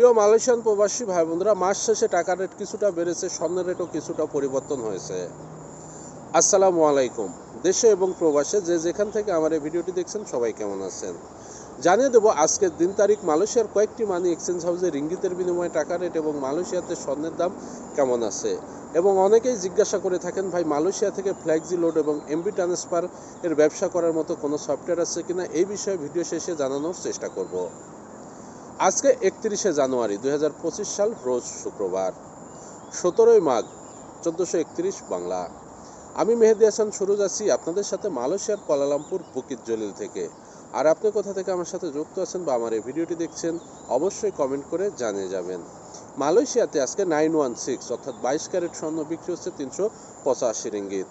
প্রিয় মালয়েশিয়ান প্রবাসী ভাই বোনরা মাস শেষে টাকার রেট কিছুটা বেড়েছে, স্বর্ণের রেটও কিছুটা পরিবর্তন হয়েছে। আসসালামু আলাইকুম। দেশে এবং প্রবাসে যে যেখান থেকে আমার এই ভিডিওটি দেখছেন, সবাই কেমন আছেন? জানিয়ে দেবো, আজকের দিন তারিখ, মালয়েশিয়ার কয়েকটি মানি এক্সচেঞ্জ হাউসে রিঙ্গিতের বিনিময়ে টাকা রেট এবং মালয়েশিয়াতে স্বর্ণের দাম কেমন আছে? এবং অনেকেই জিজ্ঞাসা করে থাকেন, ভাই, মালয়েশিয়া থেকে ফ্ল্যাক্সি লোড এবং এমবি ট্রান্সফার এর ব্যবসা করার মতো কোনো সফটওয়্যার আছে কিনা? এই বিষয়ে ভিডিও শেষে জানানোর চেষ্টা করব। আজকে একত্রিশে জানুয়ারি দু হাজার পঁচিশ সাল, রোজ শুক্রবার। সতেরোই মাঘ, চোদ্দোশো বাংলা। আমি মেহেদি হাসান সুরজ আছি, আপনাদের সাথে মালয়েশিয়ার কোয়ালালামপুর, বুকিত জলিল থেকে। আর আপনি কোথা থেকে আমার সাথে যুক্ত আছেন বা আমার এই ভিডিওটি দেখছেন, অবশ্যই কমেন্ট করে জানিয়ে যাবেন। মালয়েশিয়াতে আজকে নাইন ওয়ান সিক্স, অর্থাৎ বাইশ ক্যারেট স্বর্ণ বিক্রি হচ্ছে তিনশো পঁচাশি রিঙ্গিত।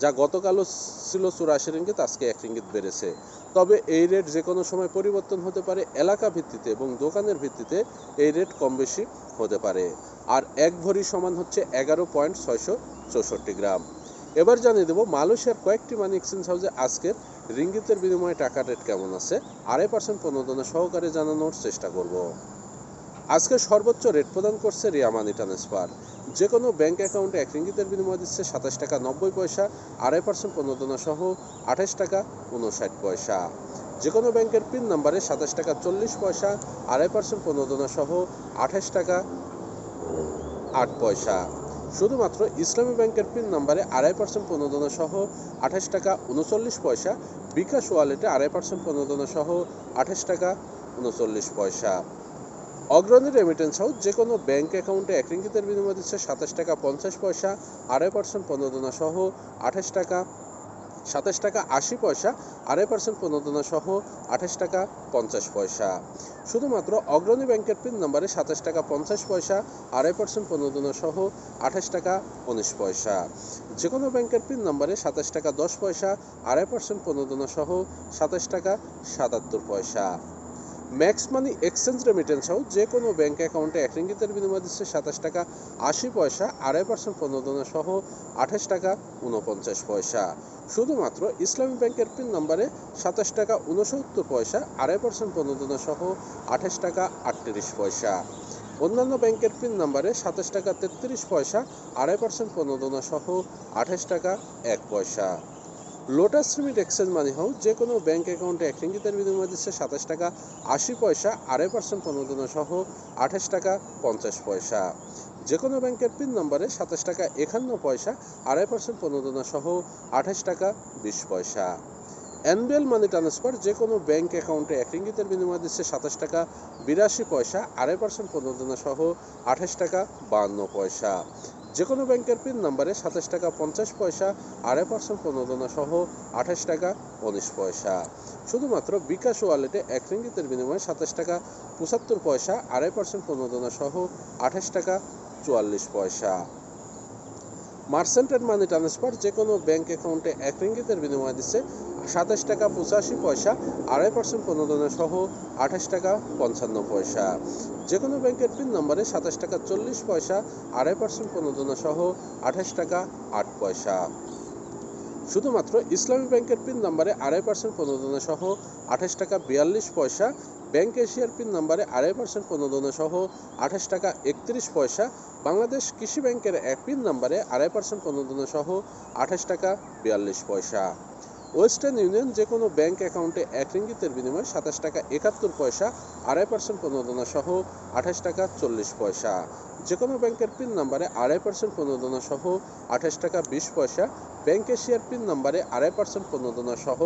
যা গতকালও ছিল চুরাশি রিঙ্গিত, আজকে এক রিঙ্গিত বেড়েছে। তবে এই রেট যে কোনো সময় পরিবর্তন হতে পারে এলাকা ভিত্তিতে এবং দোকানের ভিত্তিতে এই রেট কম বেশি হতে পারে। আর এক ভরি সমান হচ্ছে এগারো পয়েন্ট ছয়শো চৌষট্টি গ্রাম। এবার জানিয়ে দেবো, মালয়েশিয়ার কয়েকটি মানি এক্সচেঞ্জ হাউসে আজকের রিঙ্গিতের বিনিময়ে টাকার রেট কেমন আছে, আড়াই পার্সেন্ট প্রণোদনা সহকারে জানানোর চেষ্টা করব। আজকে সর্বোচ্চ রেট প্রদান করছে রিয়া মানি ট্রান্সফার যে কোনো ব্যাংক অ্যাকাউন্টে এক রিঙ্গিতের বিনিময় দিচ্ছে সাতাশ টাকা নব্বই পয়সা, আড়াই পার্সেন্ট প্রণোদনা সহ আঠাশ টাকা উনষাট পয়সা। যে কোনো ব্যাংকের পিন নাম্বারে সাতাশ টাকা চল্লিশ পয়সা, আড়াই পার্সেন্ট প্রণোদনা সহ আঠাশ টাকা আট পয়সা। শুধুমাত্র ইসলামী ব্যাংকের পিন নাম্বারে আড়াই পার্সেন্ট প্রণোদনা সহ আঠাশ টাকা উনচল্লিশ পয়সা, বিকাশ ওয়ালেটে আড়াই পার্সেন্ট প্রণোদনা সহ আঠাশ টাকা উনচল্লিশ পয়সা। অগ্রণী রেমিটেন্স হাউস যে কোনো ব্যাংক অ্যাকাউন্টে এক রিঙ্গিতের বিনিময় দিচ্ছে সাতাশ টাকা পঞ্চাশ পয়সা, আড়াই পার্সেন্ট প্রণোদনা সহ আঠাশ টাকা, সাতাশ টাকা আশি পয়সা, আড়াই পার্সেন্ট প্রণোদনা সহ আঠাশ টাকা পঞ্চাশ পয়সা। শুধুমাত্র অগ্রণী ব্যাংকের পিন নাম্বারে সাতাশ টাকা পঞ্চাশ পয়সা, আড়াই পার্সেন্ট প্রণোদনা সহ আঠাশ টাকা উনিশ পয়সা। যে কোনো ব্যাংকের পিন নাম্বারে সাতাশ টাকা দশ পয়সা, আড়াই পার্সেন্ট প্রণোদনা সহ সাতাশ টাকা সাতাত্তর পয়সা। Max money exchange remittance house যে কোনো ব্যাঙ্ক অ্যাকাউন্টে এক রিঙ্গিতের বিনিময় দিচ্ছে সাতাশ টাকা আশি পয়সা, আড়াই পার্সেন্ট প্রণোদনা সহ আঠাশ টাকা উনপঞ্চাশ পয়সা। শুধুমাত্র ইসলামী ব্যাংকের পিন নম্বরে সাতাশ টাকা উনসত্তর পয়সা, আড়াই পার্সেন্ট প্রণোদনা সহ আঠাশ টাকা আটত্রিশ পয়সা। অন্যান্য ব্যাংকের পিন নম্বরে সাতাশ টাকা তেত্রিশ পয়সা, আড়াই পার্সেন্ট প্রণোদনা সহ আঠাশ টাকা এক পয়সা। Lotus remit exchange money house যে কোনো ব্যাংক অ্যাকাউন্টে এক রিঙ্গিতের বিনিময় দিচ্ছে সাতাশ টাকা আশি পয়সা, আড়াই পার্সেন্ট প্রণোদনা সহ আঠাশ টাকা পঞ্চাশ পয়সা। যে কোনো ব্যাংকের পিন নম্বরে সাতাশ টাকা একান্ন পয়সা, আড়াই পার্সেন্ট প্রণোদনা সহ আঠাশ টাকা বিশ পয়সা। অ্যানুয়াল মানি ট্রান্সফার যে কোনো ব্যাংক অ্যাকাউন্টে এক রিঙ্গিতের বিনিময় দিচ্ছে সাতাশ টাকা বিরাশি পয়সা, আড়াই পার্সেন্ট প্রণোদনা সহ আঠাশ টাকা বাহান্ন পয়সা। যে কোনো ব্যাংকের পিন নম্বরে সাতাশ টাকা পঞ্চাশ পয়সা, আড়াই পার্সেন্ট প্রণোদনা সহ আঠাশ টাকা উনিশ পয়সা। শুধুমাত্র বিকাশ ওয়ালেটে এক রিঙ্গিতের বিনিময়ে সাতাশ টাকা পঁচাত্তর পয়সা, আড়াই পার্সেন্ট প্রণোদনা সহ আঠাশ টাকা চুয়াল্লিশ পয়সা। মার্সেন্টেড মানি ট্রান্সফার যে কোনো ব্যাংক অ্যাকাউন্টে এক রিঙ্গিতের বিনিময় দিচ্ছে সাতাশ টাকা পঁচাশি পয়সা, আড়াই পার্সেন্ট প্রণোদনা সহ আঠাশ টাকা পঞ্চান্ন পয়সা। যে কোনো ব্যাংকের পিন নম্বরে সাতাশ টাকা চল্লিশ পয়সা, আড়াই পার্সেন্ট প্রণোদনা সহ আঠাশ টাকা আট পয়সা। শুধুমাত্র ইসলামী ব্যাংকের পিন নম্বরে আড়াই পার্সেন্ট প্রণোদনা সহ আঠাশ টাকা বিয়াল্লিশ পয়সা, ব্যাংক এশিয়ার পিন নম্বরে আড়াই পার্সেন্ট প্রণোদনা সহ আঠাশ টাকা একত্রিশ পয়সা, বাংলাদেশ কৃষি ব্যাংকের এক পিন নম্বরে আড়াই পার্সেন্ট প্রণোদনা সহ আঠাশ টাকা বিয়াল্লিশ পয়সা। ওয়েস্টার্ন ইউনিয়ন যে কোনো ব্যাংক অ্যাকাউন্টে এক রিঙ্গিতের বিনিময়ে সাতাশ টাকা একাত্তর পয়সা, আড়াই পার্সেন্ট প্রণোদনা সহ আঠাশ টাকা চল্লিশ পয়সা। যে কোনো ব্যাংকের পিন নাম্বারে আড়াই পার্সেন্ট প্রণোদনা সহ আঠাশ টাকা বিশ পয়সা, ব্যাংক এশিয়ার পিন নাম্বারে আড়াই পার্সেন্ট প্রণোদনা সহ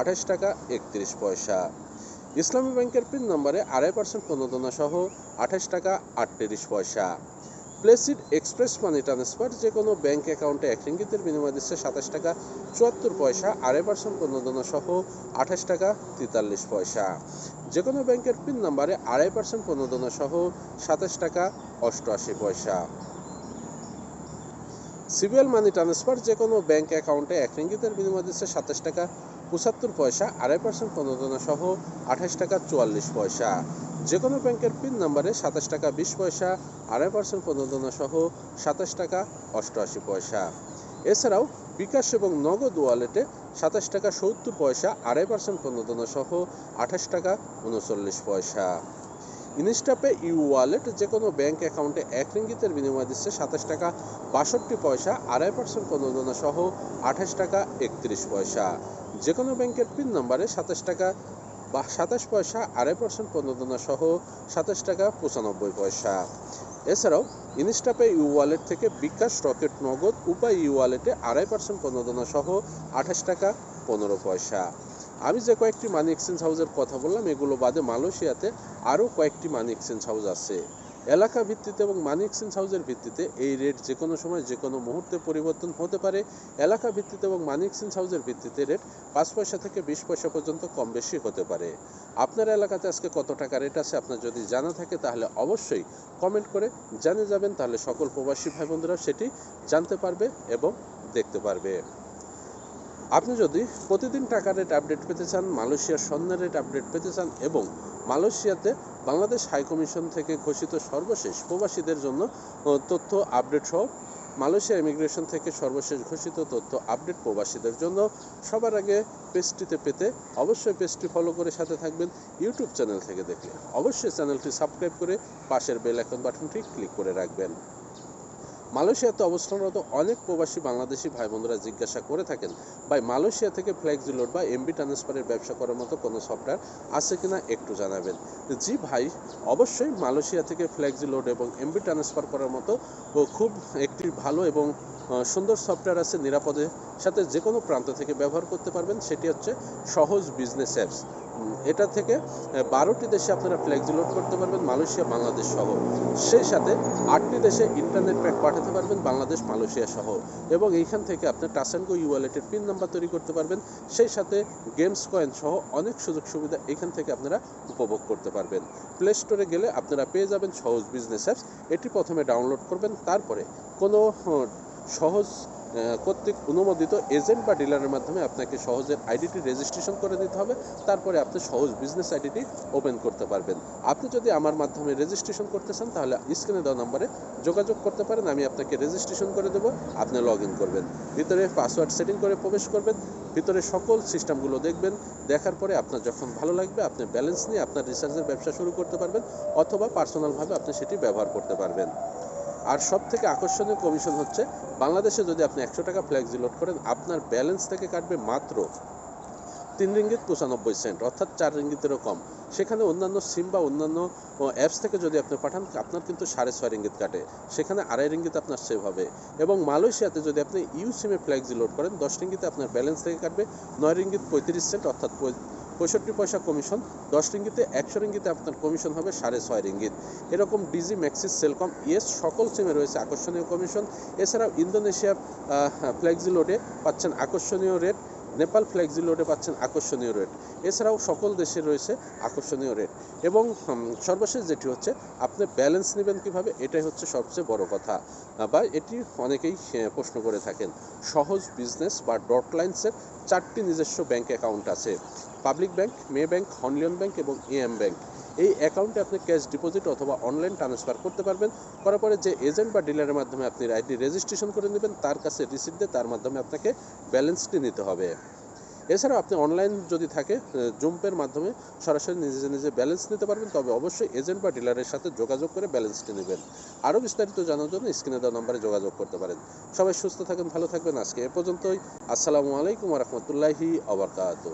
আঠাশ টাকা একত্রিশ পয়সা। ইসলামী ব্যাংকের পিন নম্বরে আড়াই পার্সেন্ট প্রণোদনা সহ আঠাশ টাকা আটত্রিশ পয়সা। প্লেসিড এক্সপ্রেস মানি ট্রান্সফার যে কোনো ব্যাঙ্ক অ্যাকাউন্টে এক রিঙ্গিতের বিনিময় দিচ্ছে সাতাশ টাকা, চুয়াত্তর পয়সা আড়াই পার্সেন্ট প্রণোদনা সহ আঠাশ টাকা তেতাল্লিশ পয়সা। যে কোনো ব্যাংকের পিন নাম্বারে আড়াই পার্সেন্ট প্রণোদনা সহ সাতাশ টাকা অষ্টআশি পয়সা। সিবিএল মানি ট্রান্সফার যে কোনো ব্যাঙ্ক অ্যাকাউন্টে এক রিঙ্গিতের বিনিময় দিচ্ছে সাতাশ টাকা, পঁচাত্তর পয়সা আড়াই পার্সেন্ট প্রণোদনা সহ আঠাশ টাকা চুয়াল্লিশ পয়সা। যে কোনো ব্যাংকের পিন নাম্বারে সাতাশ টাকা বিশ পয়সা, আড়াই পার্সেন্ট প্রণোদনা সহ সাতাশ টাকা অষ্টআশি পয়সা। এছাড়াও বিকাশ এবং নগদ ওয়ালেটে সাতাশ টাকা সত্তর পয়সা, আড়াই পার্সেন্ট প্রণোদনা সহ আঠাশ টাকা উনচল্লিশ পয়সা। ইনস্টাপে ইউ ওয়ালেট যে কোনো ব্যাংক অ্যাকাউন্টে এক রিঙ্গিতের বিনিময় দিচ্ছে সাতাশ টাকা বাষট্টি পয়সা, আড়াই পার্সেন্ট প্রণোদনা সহ আঠাশ টাকা একত্রিশ পয়সা। যে কোনো ব্যাংকের পিন নাম্বারে সাতাশ টাকা বা সাতাশ পয়সা আড়াই পার্সেন্ট প্রণোদনা সহ সাতাশ টাকা পঁচানব্বই পয়সা। এছাড়াও ইনস্টাপে ইউ ওয়ালেট থেকে বিকাশ রকেট নগদ উপায় ইউ ওয়ালেটে আড়াই পার্সেন্ট প্রণোদনা সহ আঠাশ টাকা পনেরো পয়সা। আমি যে কয়েকটি মানি এক্সচেঞ্জ হাউসের কথা বললাম, এগুলো বাদে মালয়েশিয়াতে আরও কয়েকটি মানি এক্সচেঞ্জ হাউস আছে। এলাকা ভিত্তিতে এবং মানি এক্সচেঞ্জ হাউসের ভিত্তিতে এই রেট যে কোনো সময় যে কোনো মুহূর্তে পরিবর্তন হতে পারে। এলাকা ভিত্তিতে এবং মানি এক্সচেঞ্জ হাউসের ভিত্তিতে রেট পাঁচ পয়সা থেকে বিশ পয়সা পর্যন্ত কম বেশি হতে পারে। আপনার এলাকাতে আজকে কত টাকা রেট আছে আপনার যদি জানা থাকে তাহলে অবশ্যই কমেন্ট করে জানিয়ে যাবেন, তাহলে সকল প্রবাসী ভাই বোনরা সেটি জানতে পারবে এবং দেখতে পারবে। আপনি যদি প্রতিদিন টাকা রেট আপডেট পেতে চান, মালয়েশিয়ার স্বর্ণের রেট আপডেট পেতে চান এবং মালয়েশিয়াতে বাংলাদেশ হাইকমিশন থেকে ঘোষিত সর্বশেষ প্রবাসীদের জন্য তথ্য আপডেট সহ মালয়েশিয়া ইমিগ্রেশন থেকে সর্বশেষ ঘোষিত তথ্য আপডেট প্রবাসীদের জন্য সবার আগে পেজটিতে পেতে অবশ্যই পেজটি ফলো করে সাথে থাকবেন ইউটিউব চ্যানেল থেকে দেখলে। অবশ্যই চ্যানেলটি সাবস্ক্রাইব করে পাশের বেল আইকন বাটনটি ক্লিক করে রাখবেন। মালয়েশিয়াতে অবস্থানরত অনেক প্রবাসী বাংলাদেশি ভাই বোনেরা জিজ্ঞাসা করে থাকেন, ভাই, মালয়েশিয়া থেকে ফ্লেক্সি লোড বা এমবি ট্রান্সফারের ব্যবসা করার মতো কোনো সফটওয়্যার আছে কিনা একটু জানাবেন? জি ভাই, অবশ্যই মালয়েশিয়া থেকে ফ্লেক্সি লোড এবং এমবি ট্রান্সফার করার মতো খুব একটি ভালো এবং সুন্দর সফটওয়্যার আছে নিরাপদে সাথে যে কোনো প্রান্ত থেকে ব্যবহার করতে পারবেন, সেটি হচ্ছে সহজ বিজনেস অ্যাপস। এটা থেকে বারোটি দেশে আপনারা ফ্লেক্সি লোড করতে পারবেন, মালয়েশিয়া, বাংলাদেশ সহ। সেই সাথে আটটি দেশে ইন্টারনেট প্যাক পাঠাতে পারবেন, বাংলাদেশ, মালয়েশিয়া সহ। এবং এইখান থেকে আপনার টাচ অ্যান্ড গো ইউওয়ালেটের পিন নাম্বার তৈরি করতে পারবেন। সেই সাথে গেমস কয়েন সহ অনেক সুযোগ সুবিধা এখান থেকে আপনারা উপভোগ করতে পারবেন। প্লে স্টোরে গেলে আপনারা পেয়ে যাবেন সহজ বিজনেস অ্যাপস এটি প্রথমে ডাউনলোড করবেন, তারপরে কোনো সহজ কর্তৃক অনুমোদিত এজেন্ট বা ডিলারের মাধ্যমে আপনাকে সহজের আইডিটি রেজিস্ট্রেশন করে দিতে হবে। তারপরে আপনি সহজ বিজনেস আইডিটি ওপেন করতে পারবেন। আপনি যদি আমার মাধ্যমে রেজিস্ট্রেশন করতে চান, তাহলে স্ক্রিনে দেওয়া নম্বরে যোগাযোগ করতে পারেন। আমি আপনাকে রেজিস্ট্রেশন করে দেবো, আপনি লগ ইন করবেন। ভিতরে পাসওয়ার্ড সেটিং করে প্রবেশ করবেন। ভিতরে সকল সিস্টেমগুলো দেখবেন। দেখার পরে আপনার যখন ভালো লাগবে, আপনি ব্যালেন্স নিয়ে আপনার রিসার্চের ব্যবসা শুরু করতে পারবেন অথবা পার্সোনালভাবে আপনি সেটি ব্যবহার করতে পারবেন। আর সব থেকে আকর্ষণীয় কমিশন হচ্ছে, বাংলাদেশে যদি আপনি একশো টাকা ফ্ল্যাক্সি লোড করেন, আপনার ব্যালেন্স থেকে কাটবে মাত্র তিন রিঙ্গিত পঁচানব্বই সেন্ট অর্থাৎ চার রিঙ্গিতেরও কম। সেখানে অন্যান্য সিম বা অন্যান্য অ্যাপস থেকে যদি আপনি পাঠান, আপনার কিন্তু সাড়ে ছয় রিঙ্গিত কাটে। সেখানে আড়াই রিঙ্গিত আপনার সেভ হবে। এবং মালয়েশিয়াতে যদি আপনি ইউ সিমে ফ্ল্যাক্সি লোড করেন, দশ রিঙ্গিতে আপনার ব্যালেন্স থেকে কাটবে নয় রিঙ্গিত পঁয়ত্রিশ সেন্ট অর্থাৎ পঁয়ষট্টি পয়সা কমিশন, দশ রিঙ্গিতে, একশো রিঙ্গিতে আপনার কমিশন হবে সাড়ে ছয় রিঙ্গিত। এরকম ডিজি ম্যাক্সিস সেলকম, ইয়েস, সকল সিমে রয়েছে আকর্ষণীয় কমিশন। এছাড়াও ইন্দোনেশিয়া ফ্লেক্সিলোডে লোডে পাচ্ছেন আকর্ষণীয় রেট। নেপাল ফ্ল্যাক্সি লোডে পাচ্ছেন আকর্ষণীয় রেট। এছাড়াও সকল দেশে রয়েছে আকর্ষণীয় রেট। এবং সর্বশেষ যেটি হচ্ছে, আপনি ব্যালেন্স নেবেন কীভাবে, এটাই হচ্ছে সবচেয়ে বড় কথা। বা এটি অনেকেই প্রশ্ন করে থাকেন। সহজ বিজনেস বা ডট লাইন্সের চারটি নিজস্ব ব্যাংক অ্যাকাউন্ট আছে। Public bank, May bank Hong Leong bank এবং এএম ব্যাংক। এই অ্যাকাউন্টে আপনি ক্যাশ ডিপোজিট অথবা অনলাইন ট্রান্সফার করতে পারবেন। করার পরে যে এজেন্ট বা ডিলারের মাধ্যমে আপনি আইডি রেজিস্ট্রেশন করে নেবেন, তার কাছে রিসিপ্ট দিয়ে তার মাধ্যমে আপনাকে ব্যালেন্সটি নিতে হবে। এছাড়াও আপনি অনলাইন যদি থাকে জুম্পের মাধ্যমে সরাসরি নিজে নিজে ব্যালেন্স নিতে পারবেন। তবে অবশ্যই এজেন্ট বা ডিলারের সাথে যোগাযোগ করে ব্যালেন্সটি নেবেন। আরও বিস্তারিত জানার জন্য স্ক্রিনে দেওয়া নম্বরে যোগাযোগ করতে পারেন। সবাই সুস্থ থাকেন, ভালো থাকবেন। আজকে এ পর্যন্তই। আসসালামু আলাইকুম রহমতুল্লাহি আবরকাত